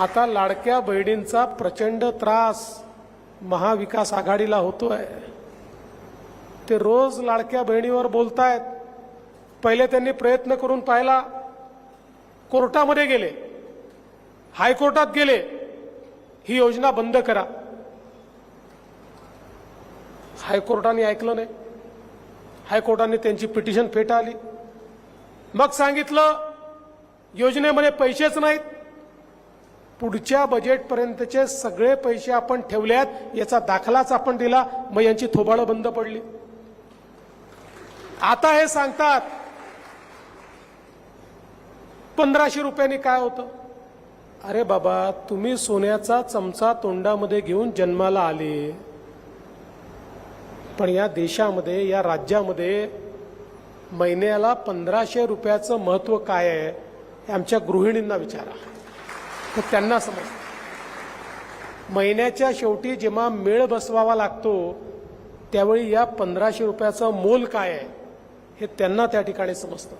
आता लाडक्या बहिणींचा प्रचंड त्रास महाविकास आघाडीला होतोय. ते रोज लाडक्या बहिणीवर बोलतायत. पहिले त्यांनी प्रयत्न करून पाहिला कोर्टामध्ये गेले हायकोर्टात गेले ही योजना बंद करा. हायकोर्टाने ऐकलं नाही. हायकोर्टाने त्यांची पिटिशन फेटाळली. मग सांगितलं योजनेमध्ये पैसेच नाहीत. पुढच्या बजेटपर्यंतचे सगळे पैसे आपण ठेवल्यात याचा दाखलाच आपण दिला मग यांची थोबाळं बंद पडली. आता हे सांगतात पंधराशे रुपयांनी काय होतं? अरे बाबा तुम्ही सोन्याचा चमचा तोंडामध्ये घेऊन जन्माला आले. पण या देशामध्ये या राज्यामध्ये महिन्याला पंधराशे रुपयाचं महत्त्व काय आहे आमच्या गृहिणींना विचारा. तर त्यांना समजतं महिन्याच्या शेवटी जेव्हा मेळ बसवावा लागतो त्यावेळी या पंधराशे रुपयाचं मोल काय आहे हे त्यांना त्या ठिकाणी समजतं.